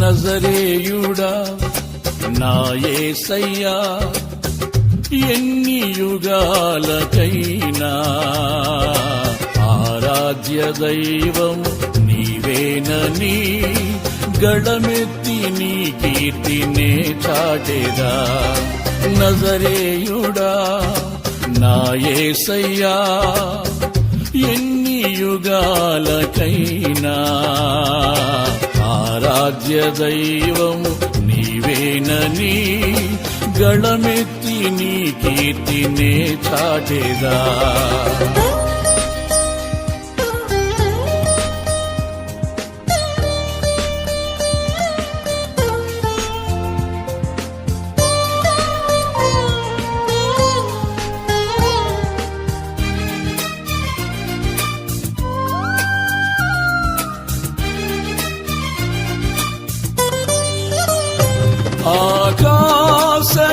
నజరేయుడా నా యేసయ్యా ఎన్ని యుగాలకైనా ఆరాధ్య దైవం నీవేనని గడమెత్తి నీ కీర్తినే చాటెదా. నజరేయుడా నా యేసయ్యా ఎన్ని యుగాలకైనా ఆరాధ్య దైవము నీవేనని గళమెత్తి నీ కీర్తినే చాటేదా.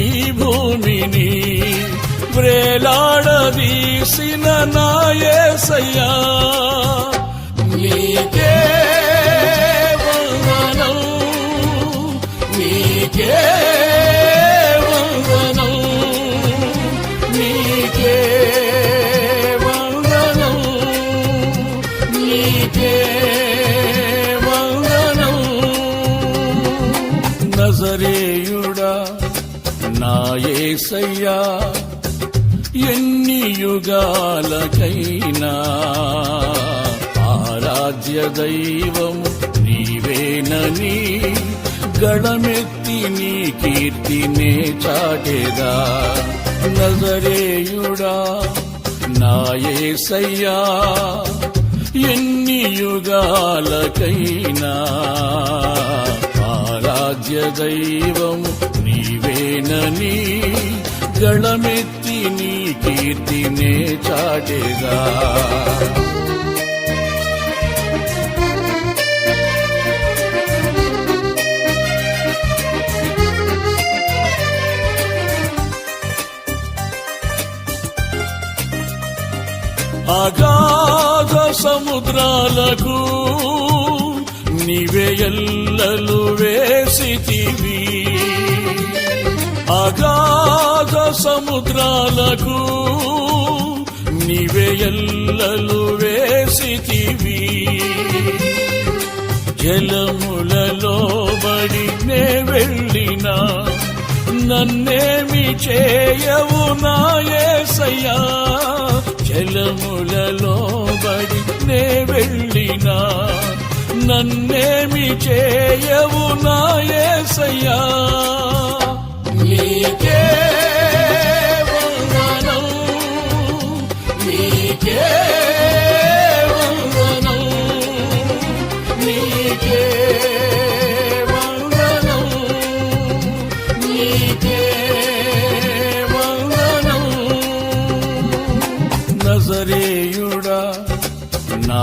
ఈ భూమిని వ్రేలాడదీసిన నాయసయ్యా. నీకే వందనం నీకే ఏసయ్యా ఎన్ని యుగాలకైనా ఆరాధ్య దైవం నీవేనని గడమెత్తి నీ కీర్తినే చాటెదా. నజరేయుడా నాయసయ్యా ఎన్ని యుగాలకైనా ఆరాధ్య దైవము నీవేనని గళమెత్తి నీ కీర్తినే చాటేగా అగాధ సముద్రాలకు నీవే ఎల్లలు వేసితివి. అగాధ సముద్రాలకు నీవే ఎల్లలు వేసితివి. జలములలో బడి నే వెళ్ళినా నన్నేమి చేయవు నాయసయ్యా జలములలో బడి నే వెళ్ళినా నన్నేమి చేయవు నాయసయ్యా నీకే వందనం నీకే వందనం నీకే వందనం నీకే వందనం నజరేయుడా నా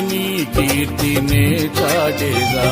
నీ కీర్తినే చాటెగా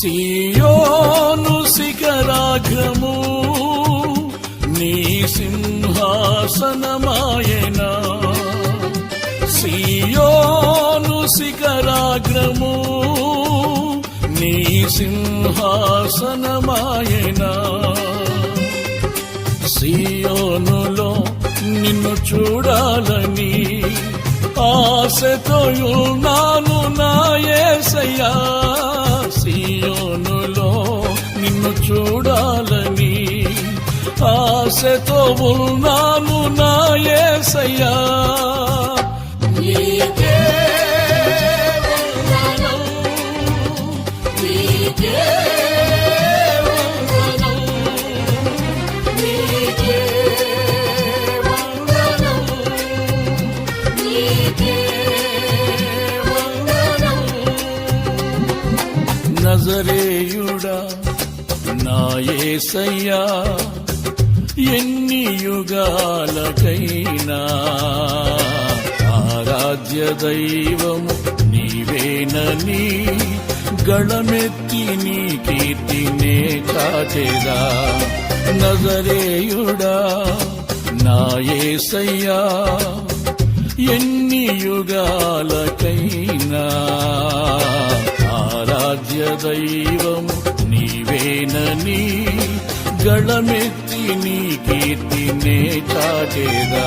సియోను శిఖరాఘము నీ సింహాసనమాయన. సియోను శిఖరాగ్రము నీ సింహాసనమాయన. సియోనులో నిన్ను చూడాలని ఆశతో ఉన్నాను నా ఏసయ్యా సియోనులో నిన్ను చూడాలని ఆశతో ఉన్నాను నా ఏసయ్యా నీకే నజరేయుడా నాయసయ్యా ఎన్ని యుగాలకైనా. ఆరాధ్య దైవము నీవేనని గళమెత్తి నీ కీర్తినే కాచేదా నజరేయుడా నాయసయ్యా ఎన్ని యుగాలకైనా. ఆరాధ్య దైవము నీవేనని గళమెత్తి నీ కీర్తినే చాటేదా.